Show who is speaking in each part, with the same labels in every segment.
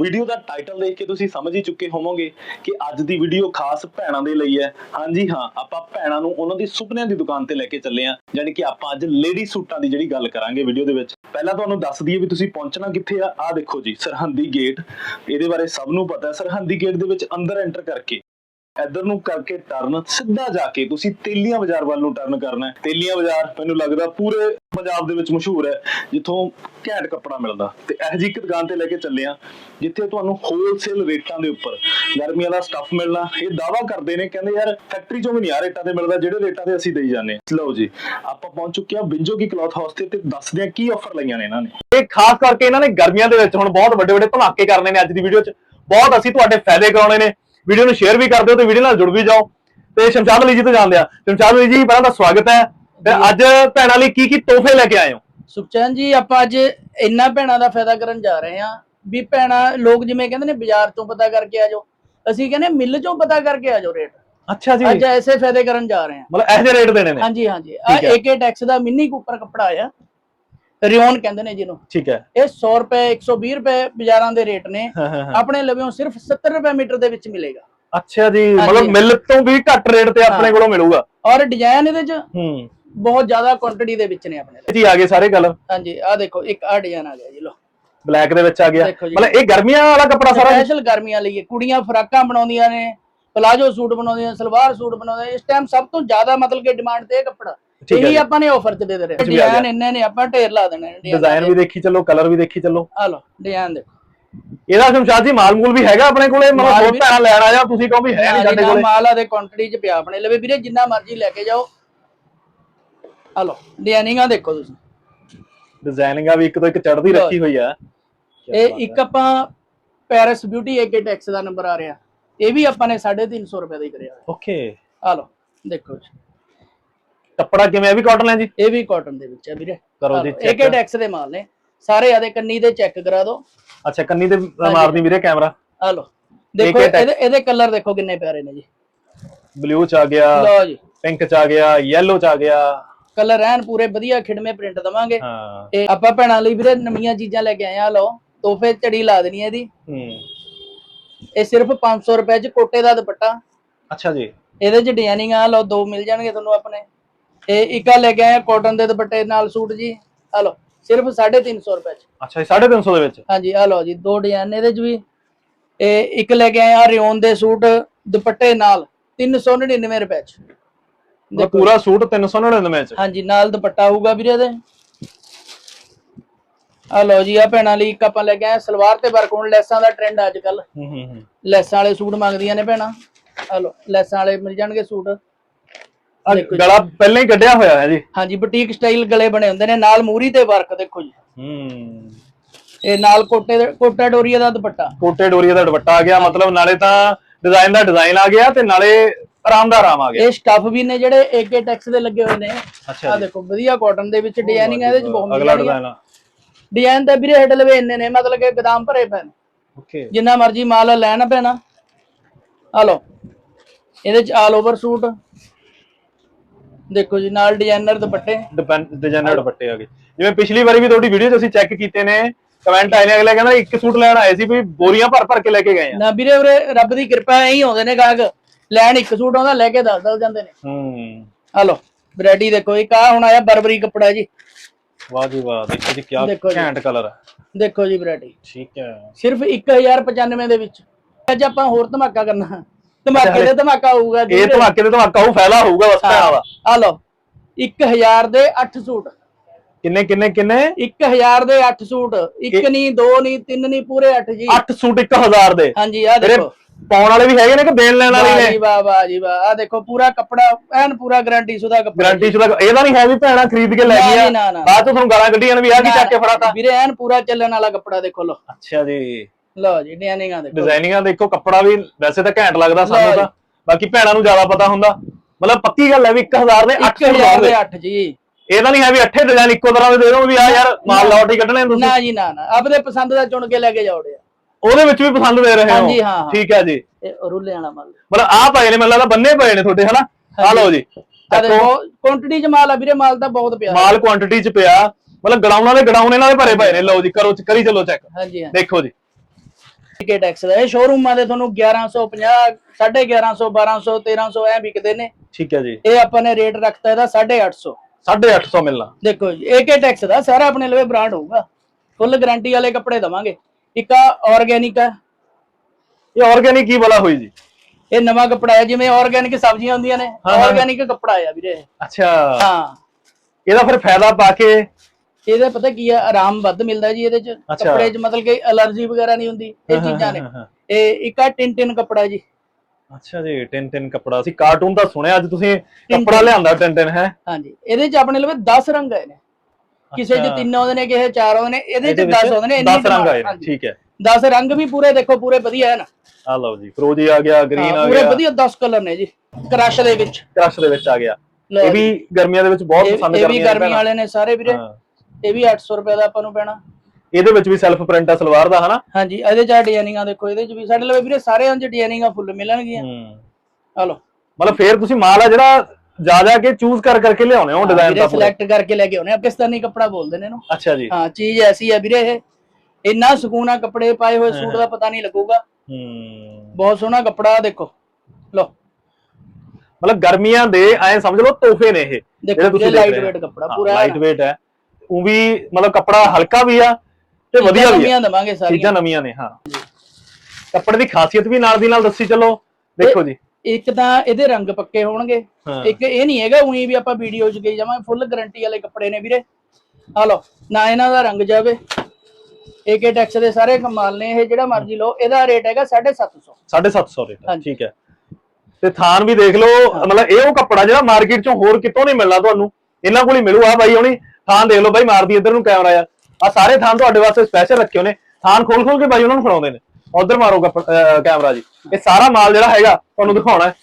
Speaker 1: Video ਦਾ title ਦੇਖ ਕੇ ਤੁਸੀਂ ਸਮਝ ਹੀ ਚੁੱਕੇ ਹੋਵੋਗੇ ਕਿ ਅੱਜ ਦੀ ਵੀਡੀਓ ਖਾਸ ਭੈਣਾਂ ਦੇ ਲਈ ਹੈ। ਹਾਂਜੀ ਹਾਂ, ਆਪਾਂ ਭੈਣਾਂ ਨੂੰ ਉਹਨਾਂ ਦੀ ਸੁਪਨਿਆਂ ਦੀ ਦੁਕਾਨ ਤੇ ਲੈ ਕੇ ਚੱਲੇ ਆਂ ਯਾਨੀ ਕਿ ਆਪਾਂ ਅੱਜ ਲੇਡੀ ਸੂਟਾਂ ਦੀ ਜਿਹੜੀ ਗੱਲ ਕਰਾਂਗੇ ਵੀਡੀਓ ਦੇ ਵਿੱਚ। ਪਹਿਲਾਂ ਤੁਹਾਨੂੰ ਦੱਸ ਦਈਏ ਵੀ ਤੁਸੀਂ ਪਹੁੰਚਣਾ ਕਿੱਥੇ ਆ। ਆਹ ਦੇਖੋ ਜੀ, ਸਰਹੰਦੀ ਗੇਟ ਇਹਦੇ ਬਾਰੇ ਸਭ ਨੂੰ ਪਤਾ ਹੈ, ਸਰਹੰਦੀ ਗੇਟ ਦੇ ਵਿੱਚ ਅੰਦਰ ਐਂਟਰ ਕਰਕੇ। ਇੱਧਰ ਨੂੰ ਕਰਕੇ ਟਰਨ ਸਿੱਧਾ ਜਾ ਕੇ ਤੁਸੀਂ ਤੇਲੀਆਂ ਬਾਜ਼ਾਰ ਵੱਲ ਨੂੰ ਟਰਨ ਕਰਨਾ ਹੈ। ਤੇਲੀਆਂ ਬਾਜ਼ਾਰ, ਮੈਨੂੰ ਲੱਗਦਾ ਪੂਰੇ ਪੰਜਾਬ ਦੇ ਵਿੱਚ ਮਸ਼ਹੂਰ ਹੈ, ਜਿੱਥੋਂ ਘੈਂਟ ਕੱਪੜਾ ਮਿਲਦਾ। ਤੇ ਇਹ ਜੀ ਇੱਕ ਦੁਕਾਨ ਤੇ ਲੈ ਕੇ ਚੱਲੇ ਆ ਜਿੱਥੇ ਤੁਹਾਨੂੰ ਹੋਲਸੇਲ ਰੇਟਾਂ ਦੇ ਉੱਪਰ ਗਰਮੀਆਂ ਦਾ ਸਟੱਫ ਮਿਲਣਾ, ਇਹ ਦਾਵਾ ਕਰਦੇ ਨੇ, ਕਹਿੰਦੇ ਯਾਰ ਫੈਕਟਰੀ ਚੋਂ ਵੀ ਨਹੀਂ ਆ ਰੇਟਾਂ ਤੇ ਮਿਲਦਾ, ਜਿਹੜੇ ਰੇਟਾਂ ਤੇ ਅਸੀਂ ਦੇਈ ਜਾਂਦੇ ਲਓ ਜੀ, ਆਪਾਂ ਪਹੁੰਚ ਚੁੱਕੇ ਆ ਬਿੰਜੋ ਕੀ ਕਲੌਥ ਹਾਊਸ ਤੇ ਤੇ ਦੱਸਦੇ ਆ ਕੀ ਆਫਰ ਲਈਆਂ ਨੇ ਇਹਨਾਂ ਨੇ।
Speaker 2: ਇਹ ਖਾਸ ਕਰਕੇ ਇਹਨਾਂ ਨੇ ਗਰਮੀਆਂ ਦੇ ਵਿੱਚ ਹੁਣ ਬਹੁਤ ਵੱਡੇ ਵੱਡੇ ਭਲਾਕੇ ਕਰਨੇ ਨੇ ਅੱਜ ਦੀ ਵੀਡੀਓ 'ਚ। ਬਹੁਤ ਅਸੀਂ ਤੁਹਾਡੇ ਫਾਇਦੇ ਕਰਾਉਣੇ ਨੇ। ਵੀਡੀਓ ਨੂੰ ਸ਼ੇਅਰ ਵੀ ਕਰ ਦਿਓ ਤੇ ਵੀਡੀਓ ਨਾਲ ਜੁੜ ਵੀ ਜਾਓ। ਤੇ ਸ਼ਮਸ਼ਾਦ ਅਲੀ ਜੀ ਤੋਂ ਜਾਣਦੇ ਆ ਸ਼ਮਸ਼ਾਦ ਅਲੀ ਜੀ, ਪਹਿਲਾਂ ਤਾਂ ਸਵਾਗਤ ਹੈ। ਤੇ ਅੱਜ ਭੈਣਾਂ ਲਈ ਕੀ ਕੀ ਤੋਹਫੇ ਲੈ ਕੇ ਆਏ ਹੋ?
Speaker 3: ਸੁਖਚੈਨ ਜੀ ਆਪਾਂ ਅੱਜ ਇੰਨਾ ਭੈਣਾਂ ਦਾ ਫਾਇਦਾ ਕਰਨ ਜਾ ਰਹੇ ਹਾਂ ਵੀ ਭੈਣਾਂ ਲੋਕ ਜਿਵੇਂ ਕਹਿੰਦੇ ਨੇ ਬਾਜ਼ਾਰ ਤੋਂ ਪਤਾ ਕਰਕੇ ਆ ਜਾਓ। ਅਸੀਂ ਕਹਿੰਦੇ ਮਿੱਲ ਚੋਂ ਪਤਾ ਕਰਕੇ ਆ ਜਾਓ ਰੇਟ।
Speaker 2: ਅੱਛਾ ਜੀ।
Speaker 3: ਅੱਜ ਐਸੇ ਫਾਇਦੇ ਕਰਨ ਜਾ ਰਹੇ ਹਾਂ।
Speaker 2: ਮਤਲਬ ਜਿਹੇ ਰੇਟ ਦੇਣੇ ਨੇ।
Speaker 3: ਹਾਂਜੀ ਹਾਂਜੀ। ਆ। ਏਕੇ ਟੈਕਸ ਦਾ ਮਿੰਨੀ ਕੂਪਰ ਕੱਪੜਾ ਆਇਆ ਰਿਓਨ ਕਹਿੰਦੇ ਨੇ ਜਿਹਨੂੰ।
Speaker 2: ਠੀਕ ਹੈ।
Speaker 3: ਇਹ 100 ਰੁਪਏ 120 ਰੁਪਏ ਬਾਜ਼ਾਰਾਂ ਦੇ ਰੇਟ ਨੇ। ਆਪਣੇ ਲਵਿਓਂ ਸਿਰਫ 70 ਰੁਪਏ ਮੀਟਰ ਦੇ ਵਿੱਚ ਮਿਲੇਗਾ।
Speaker 2: ਅੱਛਾ ਜੀ। ਮਤਲਬ ਮਿਲ ਤੋਂ ਵੀ ਘੱਟ ਰੇਟ ਤੇ ਆਪਣੇ। ਕੋਲੋਂ ਮਿਲੂਗਾ।
Speaker 3: ਔਰ ਡਿਜ਼ਾਈਨ ਇਹਦੇ ਚ
Speaker 2: ਹੂੰ।
Speaker 3: ਬਹੁਤ ਜ਼ਿਆਦਾ ਕੁਆਂਟੀਟੀ ਦੇ ਵਿੱਚ ਨੇ ਆਪਣੇ।
Speaker 2: ਜੀ ਆ ਗਏ ਸਾਰੇ ਕਲਰ।
Speaker 3: ਹਾਂਜੀ ਆ ਦੇਖੋ ਇੱਕ ਆ ਡਿਜ਼ਾਈਨ ਆ ਗਿਆ ਜੀ ਲੋ
Speaker 2: ਬਲੈਕ ਦੇ ਵਿੱਚ ਆ ਗਿਆ।
Speaker 3: ਦੇਖੋ ਜੀ।
Speaker 2: ਮਤਲਬ ਇਹ ਗਰਮੀਆਂ ਵਾਲਾ ਕੱਪੜਾ ਸਾਰਾ
Speaker 3: ਸਪੈਸ਼ਲ ਗਰਮੀਆਂ ਲਈ ਹੈ ਕੁੜੀਆਂ ਫਰਾਕਾਂ ਬਣਾਉਂਦੀਆਂ ਨੇ ਪਲਾਜੋ ਸੂਟ ਬਣਾਉਂਦੀਆਂ ਸਲਵਾਰ ਸੂਟ ਬਣਾਉਂਦੀਆਂ ਇਸ ਟਾਈਮ ਸਭ ਤੋਂ ਜ਼ਿਆਦਾ ਮਤਲਬ ਕਿ ਡਿਮਾਂਡ ਤੇ ਇਹ ਕੱਪੜਾ।
Speaker 2: ਠੀਕ ਹੈ
Speaker 3: ਇਹੀ
Speaker 2: ਜੀ।
Speaker 3: ਆਪਾਂ ਨੇ ਆਫਰ ਚ ਦੇ ਦੇ ਰਹੇ
Speaker 2: ਕੁਛ ਵੀ ਆ
Speaker 3: ਡਿਜ਼ਾਈਨ
Speaker 2: ਗਿਆ।
Speaker 3: ਇੰਨੇ ਨੇ ਆਪਾਂ ਢੇਰ ਲਾ ਦੇਣੇ ਨੇ।
Speaker 2: ਡਿਜ਼ਾਈਨ ਵੀ ਦੇਖੀ ਚੱਲੋ ਕਲਰ ਵੀ ਦੇਖੀ ਚੱਲੋ।
Speaker 3: ਆ ਲੋ ਡਿਜ਼ਾਈਨ ਦੇਖੋ।
Speaker 2: ਇਹਦਾ ਸ਼ਮਸ਼ਾਦ ਜੀ ਮਾਲ ਮੂਲ ਵੀ ਹੈਗਾ ਆਪਣੇ ਕੋਲੇ? ਮਤਲਬ
Speaker 3: ਮਾਲ
Speaker 2: ਬਹੁਤ
Speaker 3: ਵੀ-
Speaker 2: ਭੈਣਾਂ ਲੈਣ ਜਾ ਤੁਸੀਂ ਕਹੋ ਵੀ ਹੈ ਨਹੀਂ ਸਾਡੇ ਕੋਲੇ।
Speaker 3: ਮਾਲ ਆਦੇ ਕੁਆਂਟੀਟੀ ਚ ਪਿਆ ਆਪਣੇ ਲਵੇ ਵੀਰੇ ਜਿੰਨਾ ਮਰਜ਼ੀ ਲੈ ਕੇ ਜਾਓ ਆ ਡਿਜ਼ਾਈਨਿੰਗਾਂ ਦੇਖੋ ਤੁਸੀਂ।
Speaker 2: ਡਿਜ਼ਾਈਨਿੰਗਾਂ ਵੀ ਇੱਕ ਤੋਂ ਇੱਕ ਚੜ੍ਹਦੀ
Speaker 3: ਲਓ
Speaker 2: ਰੱਖੀ ਹੋਈ ਆ।
Speaker 3: ਇਹ ਇੱਕ ਆਪਾਂ Paris beauty A K tax the number ਆ ਰਿਹਾ। ਇਹ ਵੀ ਆਪਾਂ ਨੇ 350 ਰੁਪਏ ਦਾ ਹੀ ਕਰਿਆ
Speaker 2: ਓਕੇ
Speaker 3: ਆ ਲੋ ਦੇਖੋ ਜੀ।
Speaker 2: ਕੱਪੜਾ ਕਿਵੇਂ ਆ ਵੀ ਕਾਟਨ ਹੈ ਜੀ?
Speaker 3: ਇਹ ਵੀ ਕਾਟਨ ਦੇ ਵਿੱਚ ਹੈ ਵੀਰੇ।
Speaker 2: ਕਰੋ ਜੀ
Speaker 3: ਏਕੇ
Speaker 2: ਚੈੱਕ
Speaker 3: ਟੈਕਸ ਦੇ ਮਾਲ ਨੇ। ਸਾਰੇ ਆਦੇ ਕੰਨੀ ਤੇ ਚੈੱਕ ਕਰਾ ਦਿਓ।
Speaker 2: ਅੱਛਾ ਕੰਨੀ ਤੇ ਮਾਰਦੀ ਵੀਰੇ ਕੈਮਰਾ।
Speaker 3: ਆ ਲੋ ਦੇਖੋ
Speaker 2: AK
Speaker 3: ਇਹਦੇ ਇਹਦੇ ਕਲਰ ਦੇਖੋ ਕਿੰਨੇ ਪਿਆਰੇ ਨੇ ਜੀ।
Speaker 2: ਬਲੂ ਚ ਆ ਗਿਆ
Speaker 3: ਲਓ ਜੀ।
Speaker 2: ਪਿੰਕ ਚ ਆ ਗਿਆ ਯੈਲੋ ਚ ਆ ਗਿਆ।
Speaker 3: ਕਲਰ ਐਨ ਪੂਰੇ ਵਧੀਆ ਖਿੜਵੇਂ ਪ੍ਰਿੰਟ ਦਵਾਂਗੇ।
Speaker 2: ਹਾਂ।
Speaker 3: ਤੇ ਆਪਾਂ ਭੈਣਾਂ ਲਈ ਵੀਰੇ ਨਵੀਆਂ ਚੀਜ਼ਾਂ ਲੈ ਕੇ ਆਏ ਆ ਲਓ। ਤੋਹਫੇ ਚੜੀ ਲਾ ਦੇਣੀ ਹੈ ਇਹਦੀ।
Speaker 2: ਹੂੰ।
Speaker 3: ਇਹ ਸਿਰਫ 500 ਰੁਪਏ ਚ ਕੋਟੇ ਦਾ ਦੁਪੱਟਾ।
Speaker 2: ਅੱਛਾ ਜੀ।
Speaker 3: ਇਹਦੇ ਚ ਡਿਜ਼ਾਈਨਿੰਗ ਆ ਲਓ ਦੋ ਮਿਲ ਜਾਣਗੇ ਤੁਹਾਨੂੰ ਆਪਣੇ। ਇਹ ਇੱਕ ਲੈ ਕੇ ਆਏ ਕਾਟਨ ਦੇ ਦੁਪੱਟੇ ਨਾਲ ਸੂਟ ਜੀ। ਆ ਲਓ ਸਿਰਫ 350 ਰੁਪਏ ਚ।
Speaker 2: ਅੱਛਾ ਜੀ 350 ਦੇ ਵਿੱਚ?
Speaker 3: ਹਾਂਜੀ ਆ ਲਓ ਜੀ ਦੋ ਡਿਜ਼ਾਈਨ ਇਹਦੇ ਚ ਵੀ। ਇਹ ਇੱਕ ਲੈ ਕੇ ਆਏ ਆ ਰਿਓਨ ਦੇ ਸੂਟ ਦੁਪੱਟੇ ਨਾਲ 399 ਰੁਪਏ ਚ।
Speaker 2: ਮਤਲਬ ਪੂਰਾ ਸੂਟ 399 ਚ।
Speaker 3: ਹਾਂਜੀ ਨਾਲ ਦੁਪੱਟਾ ਆਊਗਾ ਵੀਰੇ ਇਹਦੇ। ਆ ਲਓ ਜੀ ਆ ਭੈਣਾਂ ਲਈ ਇੱਕ ਆਪਾਂ ਲੈ ਕੇ ਆਏ ਸਲਵਾਰ ਤੇ ਵਰਕ ਹੁਣ ਲੈਸਾਂ ਦਾ ਟ੍ਰੈਂਡ ਅੱਜ ਕੱਲ
Speaker 2: ਹੂੰ ਹੂੰ ਹੂੰ।
Speaker 3: ਲੈਸਾਂ ਵਾਲੇ ਸੂਟ ਮੰਗਦੀਆਂ ਨੇ ਭੈਣਾਂ। ਆ ਲਓ ਲੈਸਾਂ ਵਾਲੇ ਮਿਲ ਜਾਣਗੇ ਸੂਟ।
Speaker 2: ਆਹ
Speaker 3: ਦੇਖੋ ਜੀ।
Speaker 2: ਗਲਾ ਪਹਿਲਾਂ ਹੀ ਕੱਢਿਆ ਹੋਇਆ ਹੈ ਜੀ।
Speaker 3: ਹਾਂਜੀ ਬੁਟੀਕ ਸਟਾਈਲ ਗਲੇ ਬਣੇ ਹੁੰਦੇ ਨੇ ਨਾਲ ਮੂਰੀ ਤੇ ਵਰਕ ਦੇਖੋ ਜੀ।
Speaker 2: ਹੂੰ।
Speaker 3: ਇਹ ਨਾਲ ਕੋਟੇ ਦੇ ਕੋਟਾ ਡੋਰੀਆ ਦਾ ਦੁਪੱਟਾ।
Speaker 2: ਕੋਟੇ ਡੋਰੀਆ ਦਾ ਦੁਪੱਟਾ ਆ ਗਿਆ ਮਤਲਬ ਨਾਲੇ ਤਾਂ ਡਿਜ਼ਾਈਨ ਦਾ ਡਿਜ਼ਾਈਨ ਆ ਗਿਆ ਤੇ ਨਾਲੇ ਆਰਾਮ ਦਾ ਆਰਾਮ ਆ ਗਿਆ।
Speaker 3: ਇਹ ਸਟੱਫ ਵੀ ਨੇ ਜਿਹੜੇ ਏਕੇ ਟੈਕਸ ਦੇ ਲੱਗੇ ਹੋਏ ਨੇ। ਆ ਦੇਖੋ ਵਧੀਆ ਕਾਟਨ ਦੇ ਵਿੱਚ ਡਿਜ਼ਾਈਨਿੰਗ ਇਹਦੇ ਚ ਬਹੁਤ
Speaker 2: ਅਗਲਾ ਡਿਜ਼ਾਈਨ
Speaker 3: ਡਿਜ਼ਾਈਨ ਤਾਂ ਵੀਰੇ ਹੇਠ ਲਵੇ ਇੰਨੇ ਨੇ ਮਤਲਬ ਕਿ ਗਦਾਮ ਭਰੇ ਨੇ।
Speaker 2: ਓਕੇ
Speaker 3: ਜਿੰਨਾ ਮਰਜ਼ੀ ਮਾਲ ਲੈਣਾ ਪੈਣਾ। ਆ ਲਓ ਇਹਦੇ ਚ ਆਲ ਓਵਰ ਸੂਟ ਦੇਖੋ ਜੀ ਨਾਲ ਡਿਜ਼ਾਈਨਰ ਦੁਪੱਟੇ।
Speaker 2: ਡਿਜ਼ਾਈਨਰ ਦੁਪੱਟੇ ਆ ਗਏ। ਜਿਵੇਂ ਪਿਛਲੀ ਵਾਰੀ ਵੀ ਤੁਹਾਡੀ ਵੀਡੀਓ 'ਚ ਅਸੀਂ ਚੈੱਕ ਕੀਤੇ ਨੇ ਕਮੈਂਟ ਆਏ ਨੇ ਅਗਲੇ ਕਹਿੰਦਾ ਇੱਕ ਸੂਟ ਲੈਣ ਆਏ ਸੀ ਵੀ ਬੋਰੀਆਂ ਭਰ ਭਰ ਕੇ ਲੈ ਕੇ ਗਏ ਆ।
Speaker 3: ਨਾ ਵੀਰੇ ਉਰੇ ਰੱਬ ਦੀ ਕਿਰਪਾ ਐਂ ਹੀ ਆਉਂਦੇ ਨੇ ਗਾਹਕ। ਲੈਣ ਇੱਕ ਸੂਟ ਆਉਂਦਾ ਲੈ ਕੇ ਦਸ ਦਸ ਜਾਂਦੇ ਨੇ।
Speaker 2: ਹੂੰ।
Speaker 3: ਆ ਲਓ ਵੈਰਾਈਟੀ ਦੇਖੋ ਇੱਕ ਆ ਹੁਣ ਆਇਆ ਬਰਬਰੀ ਕੱਪੜਾ ਜੀ।
Speaker 2: ਵਾਹ ਜੀ ਵਾਹ ਦੇਖੋ ਜੀ ਕੀ
Speaker 3: ਦੇਖੋ ਜੀ।
Speaker 2: ਘੈਂਟ ਕਲਰ ਹੈ
Speaker 3: ਦੇਖੋ ਜੀ ਵੈਰਾਈਟੀ।
Speaker 2: ਠੀਕ ਹੈ।
Speaker 3: ਸਿਰਫ 1095 ਦੇ ਵਿੱਚ। ਅੱਜ ਆਪਾਂ ਹੋਰ ਧਮਾਕਾ ਕਰਨਾ। ਧਮਾਕੇ ਦੇ ਧਮਾਕਾ ਹੋਊਗਾ
Speaker 2: ਇਹ। ਧਮਾਕੇ ਤੇ ਧਮਾਕਾ ਉਹ ਫੈਲਾ ਹੋਊਗਾ ਬਸ ਭੈਣਾਂ ਦਾ
Speaker 3: ਆ ਲਓ 1000 ਦੇ 8 ਸੂਟ।
Speaker 2: ਕਿੰਨੇ ਕਿੰਨੇ ਕਿੰਨੇ?
Speaker 3: 1000 ਦੇ 8 ਸੂਟ। ਇੱਕ ਨਹੀਂ ਦੋ ਨਹੀਂ ਤਿੰਨ ਨਹੀਂ ਪੂਰੇ 8 ਜੀ।
Speaker 2: 8 ਸੂਟ 1000 ਦੇ।
Speaker 3: ਹਾਂਜੀ ਆ
Speaker 2: ਤੇਰੇ
Speaker 3: ਦੇਖੋ।
Speaker 2: ਪਾਉਣ ਵਾਲੇ ਵੀ ਹੈਗੇ ਨੇ ਕਿ ਦੇਣ ਲੈਣ ਵਾਲੇ
Speaker 3: ਵਾਹ
Speaker 2: ਨੇ?
Speaker 3: ਜੀ ਵਾਹ ਵਾਹ ਜੀ ਵਾਹ। ਆ ਦੇਖੋ ਪੂਰਾ ਕੱਪੜਾ ਐਨ ਪੂਰਾ ਗਾਰੰਟੀ ਸੁਦਾ ਕੱਪੜਾ
Speaker 2: ਗਾਰੰਟੀ ਸ਼ੁਦਾ ਇਹਦਾ ਨਹੀਂ ਹੈ ਵੀ ਭੈਣਾਂ ਖਰੀਦ ਕੇ ਲੈ
Speaker 3: ਨਾ।
Speaker 2: ਬਾਅਦ ਚ ਤੁਹਾਨੂੰ ਗਾਲਾਂ ਕੱਢੀਆਂ ਨੇ ਵੀ ਆਹ ਕੀ ਚੱਕ ਕੇ ਫੜਾਤਾ।
Speaker 3: ਵੀਰੇ ਐਨ ਪੂਰਾ ਚੱਲਣ ਵਾਲਾ ਕੱਪੜਾ ਦੇਖੋ ਲਓ।
Speaker 2: ਅੱਛਾ ਜੀ।
Speaker 3: ਲਓ ਜੀ ਡਿਜ਼ਾਈਨਿੰਗਾਂ ਦੇਖੋ।
Speaker 2: ਡਿਜ਼ਾਈਨਿੰਗਾਂ ਦੇਖੋ ਕੱਪੜਾ ਵੀ ਵੈਸੇ ਤਾਂ ਘੈਂਟ ਲੱਗਦਾ ਸਾਨੂੰ ਤਾਂ। ਬਾਕੀ ਭੈਣਾਂ ਨੂੰ ਜ਼ਿਆਦਾ ਪਤਾ ਹੁੰਦਾ। ਮਤਲਬ ਪੱਕੀ ਗੱਲ ਹੈ ਵੀ 1000 ਦੇ 8
Speaker 3: 1000 ਦੇ। 8 ਜੀ।
Speaker 2: ਇਹਦਾ ਨਹੀਂ ਹੈ ਵੀ 8 ਡਿਜ਼ਾਈਨ ਇੱਕੋ ਤਰ੍ਹਾਂ ਦੇ ਦੇ ਦੋ ਵੀ ਆ ਯਾਰ ਮਾਲ ਲਾਟ ਹੀ ਕੱਢਣੇ ਨੇ ਤੁਸੀਂ।
Speaker 3: ਨਾ ਜੀ ਨਾ ਨਾ। ਆਪਦੇ ਪਸੰਦ ਦਾ ਚੁਣ ਕੇ ਲੈ ਕੇ ਜਾਓੜੇ
Speaker 2: ਉਹਦੇ ਵਿੱਚ ਵੀ ਪਸੰਦ ਦੇ ਰਹੇ ਹੋ।
Speaker 3: ਹਾਂਜੀ, ਹਾਂ, ਹਾਂ।
Speaker 2: ਠੀਕ ਹੈ ਜੀ।
Speaker 3: ਇਹ ਰੁੱਲੇ ਵਾਲਾ ਮਾਲ।
Speaker 2: ਮਤਲਬ ਆਹ ਪਏ ਨੇ ਮੈਨੂੰ ਲੱਗਦਾ ਬੰਨੇ ਪਏ ਨੇ ਤੁਹਾਡੇ ਹਨਾ? ਆ ਲਓ ਜੀ।
Speaker 3: ਆ ਦੇਖੋ ਕੁਆਂਟੀਟੀ ਚ ਮਾਲ ਆ ਵੀਰੇ ਮਾਲ ਤਾਂ ਬਹੁਤ ਪਿਆ।
Speaker 2: ਮਾਲ ਕੁਆਂਟੀਟੀ ਚ ਪਿਆ। ਮਤਲਬ ਗੜਾਉਣਾ ਦੇ ਗੜਾਉਣ ਇਹਨਾਂ ਦੇ ਭਰੇ ਪਏ ਨੇ। ਲਓ ਜੀ ਕਰੋ ਕਰੀ ਚੱਲੋ ਚੈੱਕ
Speaker 3: ਹਾਂਜੀ
Speaker 2: ਦੇਖੋ ਜੀ।
Speaker 3: ਕੇ ਟੈਕਸ ਦਾ। ਇਹ ਸ਼ੋਰੂਮਾਂ ਦੇ ਤੁਹਾਨੂੰ 1150 1150 1200 1300 ਐ ਵਿਕਦੇ ਨੇ।
Speaker 2: ਠੀਕ ਹੈ ਜੀ।
Speaker 3: ਇਹ ਆਪਾਂ ਨੇ ਰੇਟ ਰੱਖਤਾ ਇਹਦਾ 850
Speaker 2: 850 ਮਿਲਣਾ।
Speaker 3: ਦੇਖੋ ਜੀ ਏਕੇ ਟੈਕਸ ਦਾ ਸਾਰਾ ਆਪਣੇ ਲਵੇ ਬ੍ਰਾਂਡ ਹੋਊਗਾ। ਫੁੱਲ ਗਾਰੰਟੀ ਵਾਲੇ ਕੱਪੜੇ ਦਵਾਂਗੇ। ਇੱਕ ਆਰਗੇਨਿਕ ਆ।
Speaker 2: ਇਹ ਆਰਗੇਨਿਕ ਕੀ ਵਾਲਾ ਹੋਈ ਜੀ?
Speaker 3: ਇਹ ਨਵਾਂ ਕੱਪੜਾ ਹੈ ਜਿਵੇਂ ਆਰਗੇਨਿਕ ਸਬਜ਼ੀਆਂ ਹੁੰਦੀਆਂ ਨੇ
Speaker 2: ਹਾਂ, ਹਾਂ।
Speaker 3: ਆਰਗੇਨਿਕ ਕੱਪੜਾ ਆ ਵੀਰੇ।
Speaker 2: ਅੱਛਾ।
Speaker 3: ਹਾਂ।
Speaker 2: ਇਹਦਾ ਫਿਰ ਫਾਇਦਾ ਪਾ ਕੇ?
Speaker 3: ਇਹਦਾ ਪਤਾ ਕੀ ਆ ਆਰਾਮ ਵੱਧ ਮਿਲਦਾ ਜੀ ਇਹਦੇ ਚ।
Speaker 2: ਅੱਛਾ।
Speaker 3: ਕੱਪੜੇ ਚ ਮਤਲਬ ਕਿ ਅਲਰਜੀ ਵਗੈਰਾ ਨਹੀਂ ਹੁੰਦੀ ਇਹ ਚੀਜ਼ਾਂ ਨੇ।
Speaker 2: ਹਾਂ, ਹਾਂ, ਹਾਂ।
Speaker 3: ਇਹ ਇੱਕ ਆ ਟਿਨ ਟਿਨ ਕੱਪੜਾ ਜੀ।
Speaker 2: ਅੱਛਾ ਜੀ ਟਿਨ ਟਿਨ ਕੱਪੜਾ। ਸੀ ਕਾਰਟੂਨ ਤਾਂ ਸੁਣਿਆ ਅੱਜ ਤੁਸੀਂ ਕੱਪੜਾ ਲਿਆਂਦਾ ਟਿਨ ਟਿਨ ਹੈ?
Speaker 3: ਹਾਂਜੀ। ਇਹਦੇ ਚ ਆਪਣੇ ਲਵੇ 10 ਰੰਗ ਆਏ ਨੇ। ਕਿਸੇ ਚ। ਤਿੰਨ ਆਉਂਦੇ ਨੇ ਕਿਸੇ ਚ ਚਾਰ ਆਉਂਦੇ ਨੇ ਇਹਦੇ ਚ
Speaker 2: ਇਹਦੇ
Speaker 3: 10 ਆਉਂਦੇ ਨੇ
Speaker 2: 10 ਰੰਗ ਆਏ ਨੇ ਠੀਕ ਹੈ।
Speaker 3: 10 ਰੰਗ ਵੀ ਪੂਰੇ ਦੇਖੋ ਪੂਰੇ ਵਧੀਆ ਹੈ ਨਾ
Speaker 2: ਆ ਲਓ ਜੀ ਫਰੋਜੀ ਆ ਗਿਆ ਗ੍ਰੀਨ ਆ
Speaker 3: ਪੂਰੇ
Speaker 2: ਗਿਆ।
Speaker 3: ਵਧੀਆ 10 ਕਲਰ ਨੇ ਜੀ ਕ੍ਰਸ਼ ਦੇ ਵਿੱਚ।
Speaker 2: ਕ੍ਰਸ਼ ਦੇ ਵਿੱਚ ਆ ਗਿਆ। ਇਹ ਵੀ ਗਰਮੀਆਂ ਦੇ ਵਿੱਚ ਬਹੁਤ
Speaker 3: ਇਹ
Speaker 2: ਪਸੰਦ
Speaker 3: ਇਹ ਵੀ
Speaker 2: ਕਰਦੀਆਂ ਨੇ
Speaker 3: ਗਰਮੀ। ਵਾਲੇ ਨੇ ਸਾਰੇ ਵੀਰੇ। ਇਹ ਵੀ 800 ਰੁਪਏ ਦਾ ਆਪਾਂ ਨੂੰ ਪੈਣਾ।
Speaker 2: ਇਹਦੇ ਵਿੱਚ ਵੀ ਸੈਲਫ ਪ੍ਰਿੰਟ ਆ ਸਲਵਾਰ ਦਾ ਹਨਾ?
Speaker 3: ਹਾਂਜੀ ਇਹਦੇ ਚ ਆ ਡਿਜ਼ਾਈਨਿੰਗਾਂ ਦੇਖੋ ਇਹਦੇ ਚ ਵੀ। ਸਾਡੇ ਲਵੇ ਵੀਰੇ ਸਾਰੇ ਅੰਜ ਡਿਜ਼ਾਈਨਿੰਗਾਂ ਫੁੱਲ ਮਿਲਣਗੀਆਂ।
Speaker 2: ਹੂੰ।
Speaker 3: ਆ ਲਓ।
Speaker 2: ਮਤਲਬ ਫੇਰ ਤੁਸੀਂ ਮਾਲ ਆ ਜਿਹੜਾ ਜਾ ਜਾ ਕੇ ਚੂਜ਼ ਕਰ ਕਰਕੇ ਲਿਆਉਣੇ ਹੋ ਡਿਜ਼ਾਈਨ ਪੂਰਾ।
Speaker 3: ਸਿਲੈਕਟ ਕਰਕੇ ਲੈ ਕੇ ਆਉਣੇ ਆ। ਪਾਕਿਸਤਾਨੀ ਕੱਪੜਾ ਬੋਲਦੇ ਨੇ ਇਹਨੂੰ।
Speaker 2: ਅੱਛਾ ਜੀ।
Speaker 3: ਹਾਂ ਚੀਜ਼ ਐਸੀ ਹੈ ਵੀਰੇ ਇਹ। ਇੰਨਾ ਸਕੂਨ ਆ ਕੱਪੜੇ ਪਾਏ ਹੋਏ ਸੂਟ ਦਾ ਪਤਾ ਨਹੀਂ ਲੱਗੂਗਾ।
Speaker 2: ਹੂੰ।
Speaker 3: ਬਹੁਤ ਸੋਹਣਾ ਕੱਪੜਾ ਦੇਖੋ। ਲਓ।
Speaker 2: ਮਤਲਬ ਗਰਮੀਆਂ ਦੇ ਐ ਸਮਝ ਲਓ ਤੋਹਫੇ ਨੇ ਇਹ।
Speaker 3: ਦੇਖੋ ਵੀਰੇ ਲਾਈਟ ਵੇਟ ਕੱਪੜਾ ਪੂਰਾ
Speaker 2: ਲਾਈਟ weight ਹੈ। ਉਹ ਵੀ ਮਤਲਬ ਕੱਪੜਾ ਹਲਕਾ ਵੀ ਆ ਤੇ ਵਧੀਆ ਵੀ ਆ।
Speaker 3: ਨਵੀਆਂ ਦਵਾਂਗੇ ਸਾਰੀਆਂ।
Speaker 2: ਚੀਜ਼ਾਂ ਨਵੀਆਂ ਨੇ ਹਾਂ। ਕੱਪੜੇ ਦੀ ਖਾਸੀਅਤ ਵੀ ਨਾਲ ਦੀ ਨਾਲ ਦੱਸੀ ਚੱਲੋ। ਦੇਖੋ ਜੀ।
Speaker 3: ਇੱਕ ਤਾਂ ਇਹਦੇ ਰੰਗ ਪੱਕੇ ਹੋਣਗੇ।
Speaker 2: ਹਾਂ।
Speaker 3: ਇੱਕ ਇਹ ਨਹੀਂ ਹੈਗਾ ਉਹੀ ਵੀ ਆਪਾਂ ਵੀਡੀਓ 'ਚ ਗਈ ਜਾਵਾਂਗੇ ਫੁੱਲ ਗਾਰੰਟੀ ਵਾਲੇ ਕੱਪੜੇ ਨੇ ਵੀਰੇ। ਆ ਲਓ ਨਾ ਇਹਨਾਂ ਦਾ ਰੰਗ ਜਾਵੇ। ਏਕੇ ਟੈਕਸ ਦੇ ਸਾਰੇ ਕਮਾਲ ਨੇ ਇਹ ਜਿਹੜਾ ਮਰਜ਼ੀ ਲਓ ਇਹਦਾ ਰੇਟ ਹੈਗਾ 750
Speaker 2: 750 ਰੇਟ
Speaker 3: ਹਾਂਜੀ।
Speaker 2: ਠੀਕ ਹੈ। ਤੇ ਥਾਨ ਵੀ ਦੇਖ ਲਓ ਮਤਲਬ ਇਹ ਉਹ ਕੱਪੜਾ ਜਿਹੜਾ ਮਾਰਕੀਟ ਚੋਂ ਹੋਰ ਕਿਤੋਂ ਨਹੀਂ ਮਿਲਣਾ ਤੁਹਾਨੂੰ। ਇਹਨਾਂ ਕੋਲ ਹੀ ਮਿਲੂ ਆ ਬਾਈ ਹੁਣੀ ਥਾਨ ਦੇਖ ਲਓ ਬਾਈ ਮਾਰਦੀ ਇੱਧਰ ਨੂੰ ਕੈਮਰਾ ਆ। ਆ ਸਾਰੇ ਥਾਨ ਤੁਹਾਡੇ ਵਾਸਤੇ ਸਪੈਸ਼ਲ ਰੱਖੇ ਹੋਣੇ ਥਾਨ ਖੋਲ ਖੋਲ ਕੇ ਬਾਈ ਉਹਨਾਂ ਨੂੰ ਫੜਾਉਂਦੇ ਨੇ। ਉਧਰ ਮਾਰੋ ਕੱਪ- ਅਹ ਕੈਮਰਾ ਜੀ। ਇਹ ਸਾਰਾ ਮਾਲ ਜਿਹੜਾ ਹੈਗਾ ਤੁਹਾਨੂੰ ਦਿਖਾਉਣਾ ਹੈ।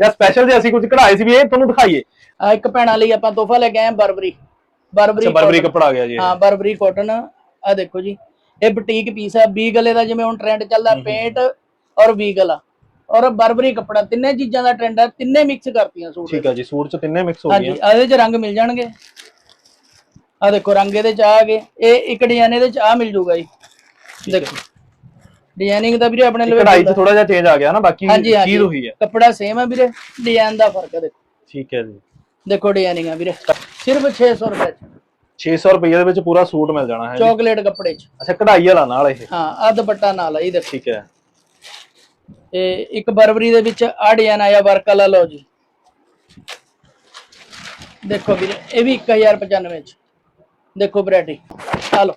Speaker 2: ਜਾਂ ਸਪੈਸ਼ਲ ਜੇ ਅਸੀਂ ਕੁਝ ਕਢਾਏ ਸੀ ਵੀ ਇਹ ਤੁਹਾਨੂੰ ਦਿਖਾਈਏ।
Speaker 3: ਆ ਇੱਕ ਭੈਣਾਂ ਲਈ ਆਪਾਂ ਤੋਹਫਾ ਲੈ ਕੇ ਆਏ ਬਰਬਰੀ। ਬਰਬਰੀ
Speaker 2: ਬਰਬਰੀ। ਕੱਪੜਾ ਆ ਗਿਆ ਜੀ।
Speaker 3: ਹਾਂ ਬਰਬਰੀ ਕਾਟਨ ਆ ਦੇਖੋ ਜੀ। ਇਹ ਬੁਟੀਕ ਪੀਸ ਹੈ ਵੀ ਗਲੇ ਦਾ ਜਿਵੇਂ ਹੁਣ ਟ੍ਰੈਂਡ ਚੱਲਦਾ ਪੇਂਟ ਔਰ ਵੀ ਗਲਾ। ਔਰ ਬਰਬਰੀ ਕੱਪੜਾ ਤਿੰਨੇ ਚੀਜ਼ਾਂ ਦਾ ਟ੍ਰੈਂਡ ਹੈ ਤਿੰਨੇ ਮਿਕਸ ਕਰਤੀਆਂ ਸੂਟ।
Speaker 2: ਠੀਕ ਹੈ ਜੀ ਸੂਟ ਚ ਤਿੰਨੇ ਮਿਕਸ ਹੋ
Speaker 3: ਹਾਂਜੀ
Speaker 2: ਗਈਆਂ।
Speaker 3: ਇਹਦੇ ਚ ਰੰਗ ਮਿਲ ਜਾਣਗੇ। ਆ ਦੇਖੋ ਰੰਗ ਇਹਦੇ ਚ ਆ ਗਏ। ਇਹ ਇੱਕ ਡਿਜ਼ਾਈਨ ਇਹਦੇ ਚ ਆ ਮਿਲ ਜੂਗਾ ਜੀ। ਦੇਖੋ। ਡਿਜ਼ਾਈਨਿੰਗ ਦਾ ਵੀਰੇ ਆਪਣੇ ਲਵੇ
Speaker 2: ਕਢਾਈ ਚ ਥੋੜਾ ਜਿਹਾ ਚੇਂਜ ਆ ਗਿਆ ਨਾ ਬਾਕੀ ਚੀਜ਼ ਉਹੀ ਹੈ।
Speaker 3: ਕੱਪੜਾ ਸੇਮ ਹੈ ਵੀਰੇ ਡਿਜ਼ਾਈਨ ਦਾ ਫ਼ਰਕ ਹੈ ਦੇਖੋ।
Speaker 2: ਠੀਕ ਹੈ ਜੀ।
Speaker 3: ਦੇਖੋ ਡਿਜ਼ਾਈਨਿੰਗ ਆ ਵੀਰੇ। ਸਿਰਫ 600 ਰੁਪਏ ਚ।
Speaker 2: 600 ਰੁਪਏ ਦੇ ਵਿੱਚ ਪੂਰਾ ਸੂਟ ਮਿਲ ਜਾਣਾ ਹੈ।
Speaker 3: ਚਾਕਲੇਟ ਕੱਪੜੇ ਚ।
Speaker 2: ਅੱਛਾ ਕਢਾਈ ਵਾਲਾ ਨਾਲ ਇਹ।
Speaker 3: ਹਾਂ ਆ ਦੁਪੱਟਾ ਨਾਲ ਇਹ ਦੇਖੋ।
Speaker 2: ਠੀਕ ਹੈ।
Speaker 3: ਤੇ ਇੱਕ ਬਰਬਰੀ ਦੇ ਵਿੱਚ ਆ ਡਿਜ਼ਾਈਨ ਆਇਆ ਵਰਕ ਵਾਲਾ ਲਓ ਜੀ। ਦੇਖੋ ਵੀਰੇ ਇਹ ਵੀ 1095 ਚ। ਦੇਖੋ ਵੈਰਾਈਟੀ। ਆ ਲਓ।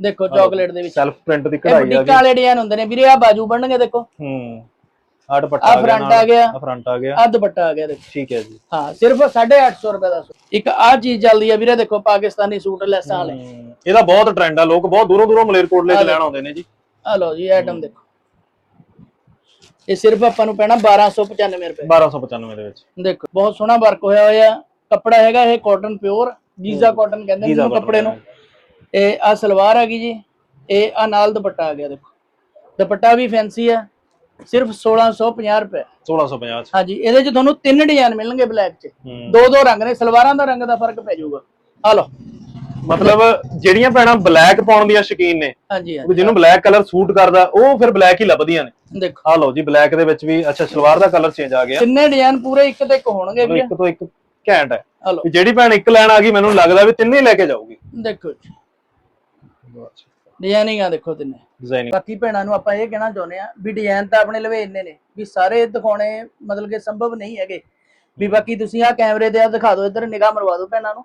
Speaker 3: ਦੇਖੋ ਚਾਕਲੇਟ ਦੇ ਵਿੱਚ।
Speaker 2: ਸੈਲਫ ਪ੍ਰਿੰਟ ਦੀ ਕਢਾਈ ਆ
Speaker 3: ਬੁਟੀਕ
Speaker 2: ਗਈ
Speaker 3: ਵਾਲੇ ਡਿਜ਼ਾਈਨ ਹੁੰਦੇ ਨੇ ਵੀਰੇ ਆ ਬਾਜੂ ਬਣਨਗੇ ਦੇਖੋ।
Speaker 2: ਹੂੰ ਆਹ ਦੁਪੱਟਾ ਆ
Speaker 3: front ਆ ਗਿਆ।
Speaker 2: ਆ ਫਰੰਟ ਆ ਗਿਆ।
Speaker 3: ਆ ਦੁਪੱਟਾ ਆ ਗਿਆ ਦੇਖੋ।
Speaker 2: ਠੀਕ ਹੈ ਜੀ।
Speaker 3: ਹਾਂ ਸਿਰਫ 850 ਰੁਪਏ ਦਾ ਸੂਟ। ਇੱਕ ਆ ਚੀਜ਼ ਚੱਲਦੀ ਆ ਵੀਰੇ ਦੇਖੋ ਪਾਕਿਸਤਾਨੀ ਸੂਟ ਲੈਸਾਂ ਵਾਲੇ।
Speaker 2: ਇਹਦਾ ਬਹੁਤ ਟ੍ਰੈਂਡ ਆ ਲੋਕ ਬਹੁਤ ਦੂਰੋਂ ਦੂਰੋਂ ਮਲੇਰਕੋਟਲੇ ਚ ਲੈਣ ਆਉਂਦੇ ਨੇ ਜੀ।
Speaker 3: ਆ ਲਓ ਜੀ ਆਈਟਮ ਦੇਖੋ। ਇਹ ਸਿਰਫ ਆਪਾਂ ਨੂੰ ਪੈਣਾ 1295 ਰੁਪਏ।
Speaker 2: 1295 ਦੇ ਵਿੱਚ।
Speaker 3: ਦੇਖੋ ਬਹੁਤ ਸੋਹਣਾ ਵਰਕ ਹੋਇਆ ਹੋਇਆ। ਕੱਪੜਾ ਹੈਗਾ ਇਹ ਕਾਟਨ ਪਿਓਰ ਗੀਜ਼ਾ ਕਾਟਨ ਕਹਿੰਦੇ ਨੇ ਕੱਪੜੇ ਨੂੰ। ਇਹ ਆ ਸਲਵਾਰ ਹੈਗੀ ਜੀ ਇਹ ਆ ਨਾਲ ਦੁਪੱਟਾ ਆ ਗਿਆ ਦੇਖੋ। ਦੁਪੱਟਾ ਵੀ ਫੈਂਸੀ ਹੈ ਸਿਰਫ 1650 ਰੁਪਏ।
Speaker 2: 1650 ਚ।
Speaker 3: ਹਾਂਜੀ ਇਹਦੇ ਚ ਤੁਹਾਨੂੰ ਤਿੰਨ ਡਿਜ਼ਾਈਨ ਮਿਲਣਗੇ ਬਲੈਕ ਚ। ਦੋ ਦੋ ਰੰਗ ਨੇ ਸਲਵਾਰਾਂ ਦਾ ਰੰਗ ਦਾ ਫ਼ਰਕ ਪੈ ਜਾਊਗਾ। ਆ ਲਓ।
Speaker 2: ਮਤਲਬ ਜਿਹੜੀਆਂ ਭੈਣਾਂ ਬਲੈਕ ਪਾਉਣ ਦੀਆਂ ਸ਼ੌਕੀਨ ਨੇ
Speaker 3: ਹਾਂਜੀ
Speaker 2: ਵੀ
Speaker 3: ਹਾਂਜੀ
Speaker 2: ਜਿਹਨੂੰ ਬਲੈਕ ਕਲਰ ਸੂਟ ਕਰਦਾ ਉਹ ਫਿਰ ਬਲੈਕ ਹੀ ਲੱਭਦੀਆਂ ਨੇ।
Speaker 3: ਦੇਖੋ।
Speaker 2: ਆ ਲਓ ਜੀ ਬਲੈਕ ਦੇ ਵਿੱਚ ਵੀ ਅੱਛਾ ਸਲਵਾਰ ਦਾ ਕਲਰ ਚੇਂਜ ਆ ਗਿਆ।
Speaker 3: ਤਿੰਨੇ ਡਿਜ਼ਾਈਨ ਪੂਰੇ ਇੱਕ ਤੇ ਇੱਕ ਹੋਣਗੇ ਵੀਰੇ
Speaker 2: ਇੱਕ ਤੋਂ ਇੱਕ ਘੈਂਟ ਹੈ।
Speaker 3: ਆ
Speaker 2: ਵੀ ਜਿਹੜੀ ਭੈਣ ਇੱਕ ਲੈਣ ਆ ਗਈ ਮੈਨੂੰ ਲੱਗਦਾ ਵੀ ਤਿੰਨੇ ਲੈ ਕੇ ਜਾਊਗੀ।
Speaker 3: ਦੇਖੋ ਜੀ। ਡਿਜ਼ਾਈਨਿੰਗ ਆ ਦੇਖੋ ਤਿੰਨੇ।
Speaker 2: ਡਿਜ਼ਾਈਨਿੰਗ
Speaker 3: ਬਾਕੀ ਭੈਣਾਂ ਨੂੰ ਆਪਾਂ ਇਹ ਕਹਿਣਾ ਚਾਹੁੰਦੇ ਆ ਵੀ ਡਿਜ਼ਾਈਨ ਤਾਂ ਆਪਣੇ ਲਵੇ ਇੰਨੇ ਨੇ ਵੀ ਸਾਰੇ ਦਿਖਾਉਣੇ ਮਤਲਬ ਕਿ ਸੰਭਵ ਨਹੀਂ ਹੈਗੇ। ਵੀ ਬਾਕੀ ਤੁਸੀਂ ਆ ਕੈਮਰੇ ਤੇ ਆ ਦਿਖਾ ਦਿਓ ਇੱਧਰ ਨਿਗਾਹ ਮਰਵਾ ਦਿਓ ਭੈਣਾਂ ਨੂੰ।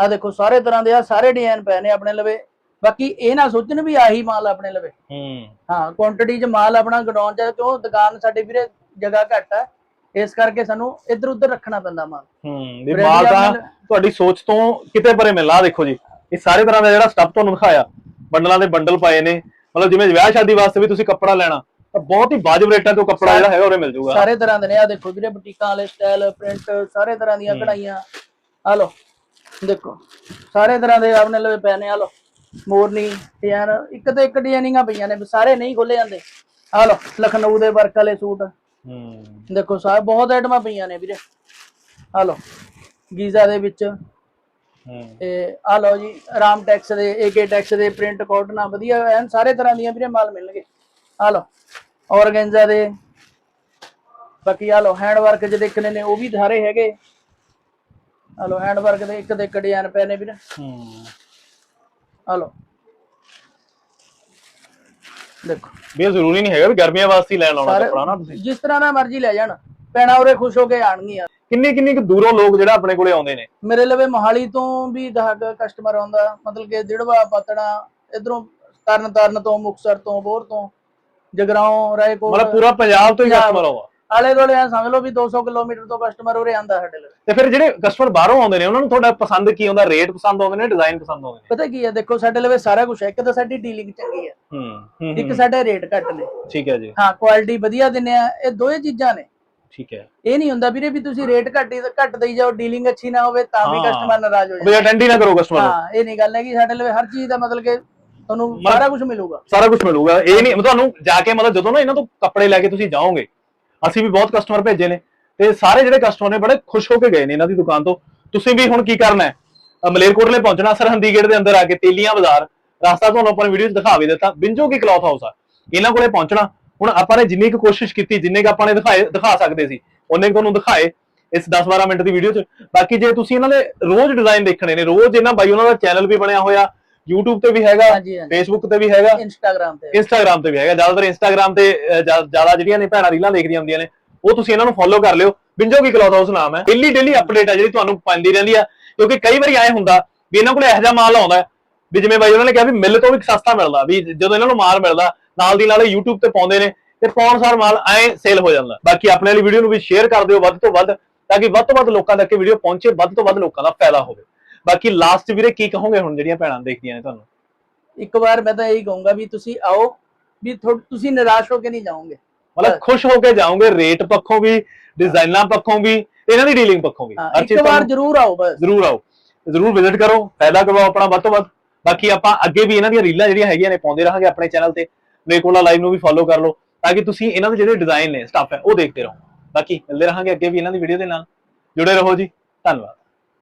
Speaker 3: ਆ ਦੇਖੋ ਸਾਰੇ ਤਰ੍ਹਾਂ ਦੇ ਆ ਸਾਰੇ ਡਿਜ਼ਾਈਨ ਪਏ ਨੇ ਆਪਣੇ ਲਵੇ। ਬਾਕੀ ਇਹ ਨਾ ਸੋਚਣ ਵੀ ਆਹੀ ਮਾਲ ਆਪਣੇ ਲਵੇ।
Speaker 2: ਹੂੰ।
Speaker 3: ਹਾਂ ਕੁਆਂਟੀਟੀ 'ਚ ਮਾਲ ਆਪਣਾ ਗਡਾਉਣ ਚ ਕਿਉਂ ਦੁਕਾਨ ਸਾਡੇ ਵੀਰੇ ਜਗ੍ਹਾ ਘੱਟ ਹੈ ਇਸ ਕਰਕੇ ਸਾਨੂੰ ਇੱਧਰ ਉੱਧਰ ਰੱਖਣਾ ਪੈਂਦਾ ਮਾਲ।
Speaker 2: ਹੂੰ ਵੀ ਮਾਲ
Speaker 3: ਦਾ
Speaker 2: ਤਾਂ
Speaker 3: ਮਿਲ-
Speaker 2: ਤੁਹਾਡੀ ਸੋਚ ਤੋਂ ਕਿਤੇ ਪਰੇ ਆਹ ਦੇਖੋ ਜੀ। ਇਹ ਸਾਰੇ ਤਰ੍ਹਾਂ ਦਾ ਜਿਹੜਾ ਸਟੱਫ ਤੁਹਾਨੂੰ ਦਿਖਾਇਆ ਬੰਡਲਾਂ ਦੇ ਬੰਡਲ ਪਾਏ ਨੇ ਮਤਲਬ ਜਿਵੇਂ ਵਿਆਹ ਸ਼ਾਦੀ ਵਾਸਤੇ ਵੀ ਤੁਸੀਂ ਕੱਪੜਾ ਲੈਣਾ ਤਾਂ ਬਹੁਤ ਹੀ ਵਾਜਬ ਰੇਟਾਂ ਤੋਂ ਕੱਪੜਾ ਜਿਹੜਾ ਹੈਗਾ ਉਹਰੇ ਮਿਲ ਜਾਊਗਾ।
Speaker 3: ਸਾਰੇ ਤਰ੍ਹਾਂ ਦੇ ਨੇ ਆ ਦੇਖੋ ਵੀਰੇ ਬੁਟੀਕਾਂ ਵਾਲੇ ਸਟਾਈਲ ਪ੍ਰਿੰਟ ਸਾਰੇ ਤਰ੍ਹਾਂ ਦੀਆਂ ਕਢਾਈਆਂ। ਆ ਲਓ ਦੇਖੋ ਸਾਰੇ ਤਰ੍ਹਾਂ ਦੇ ਆਪਣੇ ਲਵੇ ਪਏ ਨੇ ਆ ਲਓ ਮੋਰਨੀ ਡਿਜ਼ਾਈਨ ਇੱਕ ਤੇ ਇੱਕ ਡਿਜ਼ਾਈਨਿੰਗਾਂ ਪਈਆਂ ਨੇ ਸਾਰੇ ਨਹੀਂ ਖੋਲੇ ਜਾਂਦੇ। ਆ ਲਓ ਲਖਨਊ ਦੇ ਵਰਕ ਵਾਲੇ ਸੂਟ।
Speaker 2: ਹੂੰ।
Speaker 3: ਦੇਖੋ ਸਾਰੇ ਬਹੁਤ ਆਈਟਮਾਂ ਪਈਆਂ ਨੇ ਵੀਰੇ। ਆ ਲਓ ਗੀਜ਼ਾ ਦੇ ਵਿੱਚ ਤੇ ਆ ਲਓ ਜੀ ਰਾਮ ਟੈਕਸ ਦੇ ਏਕੇ ਟੈਕਸ ਦੇ ਪ੍ਰਿੰਟ ਕਾਟਨਾ ਵਧੀਆ ਐਨ ਸਾਰੇ ਤਰ੍ਹਾਂ ਦੀਆਂ ਵੀਰੇ ਮਾਲ ਮਿਲਣਗੇ। ਆ ਲਓ ਔਰਗੈਂਜ਼ਾ ਦੇ ਬਾਕੀ ਆ ਲਓ ਹੈਂਡ ਵਰਕ ਜੇ ਦੇਖਣੇ ਨੇ ਉਹ ਵੀ ਸਾਰੇ ਹੈਗੇ। ਆ ਲਓ ਹੈਂਡ ਵਰਕ ਦੇ ਇੱਕ ਦੇ ਇੱਕ ਡਿਜ਼ਾਈਨ ਪਏ ਨੇ ਵੀਰ।
Speaker 2: ਹੂੰ।
Speaker 3: ਆ ਲਓ। ਦੇਖੋ।
Speaker 2: ਵੀ ਜ਼ਰੂਰੀ ਨਹੀਂ ਹੈਗਾ ਵੀ ਗਰਮੀਆਂ ਵਾਸਤੇ ਲੈਣ ਆਉਣਾ
Speaker 3: ਸਾਰੇ
Speaker 2: ਕੱਪੜਾ ਨਾ ਤੁਸੀਂ।
Speaker 3: ਜਿਸ ਤਰ੍ਹਾਂ ਦਾ ਮਰਜ਼ੀ ਲੈ ਜਾਣ ਪੈਣਾ ਉਰੇ ਖੁਸ਼ ਹੋ ਕੇ ਆਣਗੀਆਂ
Speaker 2: ਕਿੰਨੀ ਕਿੰਨੀ ਕੁ ਦੂਰੋਂ ਲੋਕ ਜਿਹੜਾ ਆਪਣੇ ਕੋਲੇ ਆਉਂਦੇ ਨੇ?
Speaker 3: ਮੇਰੇ ਲਵੇ ਮੋਹਾਲੀ ਤੋਂ ਵੀ ਦਹਾਕ ਕਸਟਮਰ ਆਉਂਦਾ। ਮਤਲਬ ਕਿ ਦਿੜਵਾ ਪਤੜਾ ਇਧਰੋਂ ਤਰਨ ਤਾਰਨ ਤੋਂ ਮੁਕਸਰ ਤੋਂ ਬੋਰ ਤੋਂ ਜਗਰਾਉਂ ਰਾਏਕੋਟ।
Speaker 2: ਮਤਲਬ ਪੂਰਾ ਪੰਜਾਬ ਤੋਂ ਹੀ। ਕਸਟਮਰ ਆਉਂਦਾ।
Speaker 3: ਆਲੇ ਦੁਆਲੇ ਐਂ ਸਮਝ ਲਓ ਵੀ 200 ਕਿਲੋਮੀਟਰ ਤੋਂ ਕਸਟਮਰ ਉਰੇ ਆਂਦਾ ਸਾਡੇ ਲਈ
Speaker 2: ਤੇ ਫਿਰ ਜਿਹੜੇ ਕਸਟਮਰ ਬਾਹਰੋਂ ਆਉਂਦੇ ਨੇ ਉਹਨਾਂ ਨੂੰ ਤੁਹਾਡਾ ਪਸੰਦ ਕੀ ਆਉਂਦਾ? ਰੇਟ ਪਸੰਦ ਆਉਂਦੇ ਨੇ ਡਿਜ਼ਾਈਨ ਪਸੰਦ ਆਉਂਦੇ ਨੇ?
Speaker 3: ਪਤਾ ਕੀ ਹੈ ਦੇਖੋ ਸਾਡੇ ਲਵੇ ਸਾਰਾ ਕੁਝ ਹੈ ਇੱਕ ਤਾਂ ਸਾਡੀ ਡੀਲਿੰਗ ਚੰਗੀ ਹੈ
Speaker 2: ਹੂੰ
Speaker 3: ਇੱਕ ਸਾਡੇ ਰੇਟ ਘੱਟ ਨੇ।
Speaker 2: ਠੀਕ ਹੈ ਜੀ।
Speaker 3: ਹਾਂ ਕੁਆਲਿਟੀ ਵਧੀਆ ਦਿੰਨੇ ਆ। ਇਹ ਦੋਏ ਚੀਜ਼ਾਂ ਨੇ।
Speaker 2: ਠੀਕ ਹੈ।
Speaker 3: ਇਹ ਨਹੀਂ ਹੁੰਦਾ ਵੀਰੇ ਵੀ ਤੁਸੀਂ ਰੇਟ ਘੱਟ ਘੱਟ ਦੇਈ ਜਾਓ ਡੀਲਿੰਗ ਅੱਛੀ ਨਾ ਹੋਵੇ ਤਾਂ ਵੀ
Speaker 2: ਹਾਂ।
Speaker 3: ਕਸਟਮਰ ਨਾਰਾਜ਼ ਹੋ
Speaker 2: ਵੀ
Speaker 3: ਜਾਂਦਾ।
Speaker 2: ਅਟੈਂਡ ਹੀ ਨਾ ਕਰੋ ਕਸਟਮਰ ਨੂੰ।
Speaker 3: ਹਾਂ ਇਹ ਨਹੀਂ ਗੱਲ ਹੈ ਕਿ ਸਾਡੇ ਲਵੇ ਹਰ ਚੀਜ਼ ਦਾ ਮਤਲਬ ਕਿ ਤੁਹਾਨੂੰ
Speaker 2: ਮਤਲਬ-
Speaker 3: ਸਾਰਾ ਕੁਝ ਮਿਲੂਗਾ।
Speaker 2: ਸਾਰਾ ਕੁਝ ਮਿਲੂਗਾ। ਇਹ ਨਹੀਂ ਤੁਹਾਨੂੰ ਜਾ ਕੇ ਮਤਲਬ ਜਦੋਂ ਨਾ ਇਹਨਾਂ ਤੋਂ ਕੱਪੜੇ ਲੈ ਕੇ ਤੁਸੀਂ ਜਾਓਗੇ ਅਸੀਂ ਵੀ ਬਹੁਤ ਕਸਟਮਰ ਭੇਜੇ ਨੇ। ਤੇ ਸਾਰੇ ਜਿਹੜੇ ਕਸਟਮਰ ਨੇ ਬੜੇ ਖੁਸ਼ ਹੋ ਕੇ ਗਏ ਨੇ ਇਹਨਾਂ ਦੀ ਦੁਕਾਨ ਤੋਂ। ਤੁਸੀਂ ਵੀ ਹੁਣ ਕੀ ਕਰਨਾ ਹੈ? ਅਹ ਮਲੇਰਕੋਟਲੇ ਪਹੁੰਚਣਾ ਸਰਹੰਦੀ ਗੇਟ ਦੇ ਅੰਦਰ ਆ ਕੇ ਤੇਲੀਆਂ ਬਾਜ਼ਾਰ। ਰਸਤਾ ਤੁਹਾਨੂੰ ਆਪਾਂ ਵੀਡੀਓ 'ਚ ਦਿਖਾ ਵੀ ਦਿੱਤਾ। ਬਿੰਜੋ ਕੀ ਕਲੌਥ ਹਾਊਸ ਆ? ਇਹਨਾਂ ਕੋਲੇ ਪਹੁੰਚਣਾ। ਹੁਣ ਆਪਾਂ ਨੇ ਜਿੰਨੀ ਕੁ ਕੋਸ਼ਿਸ਼ ਕੀਤੀ ਜਿੰਨੇ ਕੁ ਆਪਾਂ ਨੇ ਦਿਖਾਏ ਦਿਖਾ ਸਕਦੇ ਸੀ ਉਹਨੇ ਤੁਹਾਨੂੰ ਦਿਖਾਏ ਇਸ 10-12 ਮਿੰਟ ਦੀ ਵੀਡੀਓ 'ਚ। ਬਾਕੀ ਜੇ ਤੁਸੀਂ ਇਹਨਾਂ ਦੇ ਰੋਜ਼ ਡਿਜ਼ਾਈਨ ਦੇਖਣੇ ਨੇ ਰੋਜ਼ ਇਹਨਾਂ ਬਾਈ ਉਹਨਾਂ ਦਾ ਚੈਨਲ ਵੀ ਬਣਿਆ ਹੋਇਆ YouTube ਤੇ ਵੀ ਹੈਗਾ Facebook ਤੇ ਵੀ ਹੈਗਾ
Speaker 3: ਇੰਸਟਾਗ੍ਰam ਤੇ।
Speaker 2: ਇੰਸਟਾਗ੍ਰam ਤੇ ਵੀ ਹੈਗਾ। ਜ਼ਿਆਦਾਤਰ ਇੰਸਟਾਗ੍ਰam ਤੇ ਜ਼ਿਆਦਾ ਜਿਹੜੀਆਂ ਨੇ ਭੈਣਾਂ ਰੀਲਾਂ ਦੇਖਦੀਆਂ ਹੁੰਦੀਆਂ ਨੇ ਉਹ ਤੁਸੀਂ ਇਹਨਾਂ ਨੂੰ ਫੋਲੋ ਕਰ ਲਿਓ। ਬਿੰਜੋ ਕੀ ਕਲੌਥ ਹਾਊਸ ਨਾਮ ਹੈ। ਡੇਲੀ ਡੇਲੀ ਅਪਡੇਟ ਹੈ ਜਿਹੜੀ ਤੁਹਾਨੂੰ ਪੈਂਦੀ ਰਹਿੰਦੀ ਆ। ਕਿਉਂਕਿ ਕਈ ਵਾਰੀ ਐ ਹੁੰਦਾ ਵੀ ਇਹਨਾਂ ਕੋਲ ਇਹੋ ਜਿਹਾ ਮਾਲ ਆਉਂਦਾ ਵੀ ਜਿਵੇਂ ਬਾਈ ਉਹਨਾਂ ਨੇ ਕਿਹਾ ਵੀ ਮਿਲ ਤੋਂ ਵੀ ਸਸਤਾ ਮਿਲਦਾ ਵੀ ਜਦੋਂ ਇਹਨਾਂ ਨੂੰ ਮਾਲ ਮਿਲਦਾ ਨਾਲ ਦੀ ਨਾਲ YouTube ਤੇ ਪਾਉਂਦੇ ਨੇ ਤੇ ਪਾਉਣ ਸਾਰ ਮਾਲ ਐ ਸੇਲ ਹੋ ਜਾਂਦਾ। ਬਾਕੀ ਆਪਣੇ ਵਾਲੀ ਵੀਡੀਓ ਨੂੰ ਵੀ ਸ਼ੇਅਰ ਕਰ ਦਿਓ ਵੱਧ ਤੋਂ ਵੱਧ ਤਾਂ ਕਿ ਵੱਧ ਤੋਂ ਵੱਧ ਲੋਕਾਂ ਤੱਕ ਇਹ ਵੀਡੀਓ ਪਹੁੰਚੇ ਵੱਧ ਤੋਂ ਵੱਧ ਲੋਕਾਂ ਦਾ ਫਾਇਦਾ ਹੋਵੇ। ਬਾਕੀ ਲਾਸਟ ਵੀਰੇ ਕੀ ਕਹੋਗੇ ਹੁਣ ਜਿਹੜੀਆਂ ਭੈਣਾਂ ਦੇਖਦੀਆਂ ਨੇ ਤੁਹਾਨੂੰ?
Speaker 3: ਇੱਕ ਵਾਰ ਮੈਂ ਤਾਂ ਇਹੀ ਕਹੂੰਗਾ ਵੀ ਤੁਸੀਂ ਆਓ ਵੀ ਤੁਸੀਂ ਨਿਰਾਸ਼ ਹੋ ਕੇ ਨਹੀਂ ਜਾਓਗੇ।
Speaker 2: ਮਤਲਬ ਖੁਸ਼ ਹੋ ਕੇ ਜਾਓਗੇ ਰੇਟ ਪੱਖੋਂ ਵੀ ਡਿਜ਼ਾਈਨਾਂ ਪੱਖੋਂ ਵੀ ਇਹਨਾਂ ਦੀ ਡੀਲਿੰਗ ਪੱਖੋਂ ਵੀ।
Speaker 3: ਇੱਕ ਵਾਰ ਜ਼ਰੂਰ ਆਓ ਬਸ।
Speaker 2: ਜ਼ਰੂਰ ਆਓ। ਜ਼ਰੂਰ ਵਿਜ਼ਿਟ ਕਰੋ ਫਾਇਦਾ ਕਰਵਾਓ ਆਪਣਾ ਵੱਧ ਤੋਂ ਵੱਧ। ਬਾਕੀ ਆਪਾਂ ਅੱਗੇ ਵੀ ਇਹਨਾਂ ਦੀਆਂ ਰੀਲਾਂ ਜਿਹੜੀਆਂ ਹੈਗੀਆਂ ਨੇ ਪਾਉਂਦੇ ਰਹਾਂਗੇ ਆਪਣੇ ਚੈਨਲ ਤੇ। ਨੇਕੋਲਾ ਲਾਈਵ ਨੂੰ ਵੀ ਫੋਲੋ ਕਰ ਲਓ, ਤਾਂ ਕਿ ਤੁਸੀਂ ਇਹਨਾਂ ਦੇ ਜਿਹੜੇ ਡਿਜ਼ਾਈਨ ਨੇ ਸਟੱਫ ਹੈ, ਉਹ ਦੇਖਦੇ ਰਹੋ। ਬਾਕੀ ਮਿਲਦੇ ਰਹਾਂਗੇ ਅੱਗੇ ਵੀ ਇਹਨਾਂ ਦੀ ਵੀਡੀਓ ਦੇ ਨਾਲ। ਜੁੜੇ ਰਹੋ ਜੀ। ਧੰਨਵਾਦ।